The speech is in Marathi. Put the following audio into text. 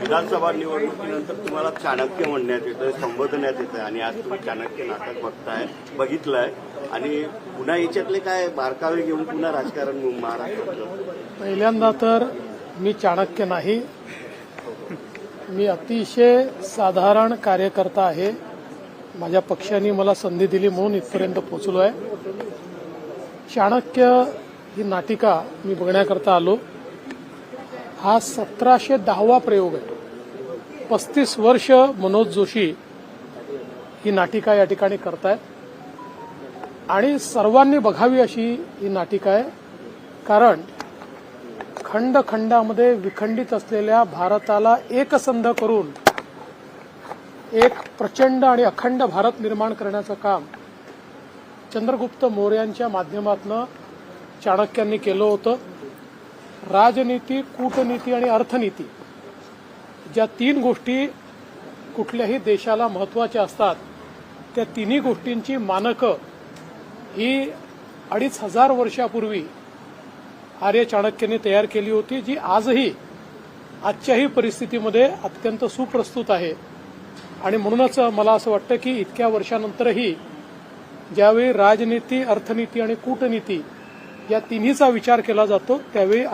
विधानसभा निवडणुकीनंतर तुम्हाला चाणक्य म्हणण्यात येतं संबोधण्यात येतं आणि आज तुम्ही चाणक्य नाटक बघताय बघितलंय. आणि पुन्हा याच्यातले काय बारकावे घेऊन पुन्हा राजकारण महाराष्ट्रातलं? पहिल्यांदा तर मी चाणक्य नाही. मी अतिशय साधारण कार्यकर्ता आहे. माझ्या पक्षाने मला संधी दिली म्हणून इथपर्यंत पोहोचलो आहे चाणक्य ही नाटिका मी बघण्याकरता आलो. हा सतराशे दहावा प्रयोग आहे. पस्तीस वर्ष मनोज जोशी ही नाटिका या ठिकाणी करतायत. आणि सर्वांनी बघावी अशी ही नाटिका आहे कारण खंड खंडामध्ये विखंडित असलेल्या भारताला एकसंध करून एक प्रचंड आणि अखंड भारत निर्माण करण्याचं काम चंद्रगुप्त मौर्यांच्या माध्यमातून चाणक्यांनी केलं होतं. राजनीती कूटनीती आणि अर्थनीती ज्या तीन गोष्टी कुठल्याही देशाला महत्त्वाच्या असतात त्या तिन्ही गोष्टींची मानकं ही अडीच हजार वर्षापूर्वी आर्य चाणक्याने तयार केली होती जी आजही आजच्याही परिस्थितीमध्ये अत्यंत सुप्रस्तुत आहे. आणि म्हणूनच मला असं वाटतं की इतक्या वर्षानंतरही ज्यावेळी राजनीती अर्थनीती आणि कूटनीती या तिन्हीचा विचार केला जातो त्यावेळी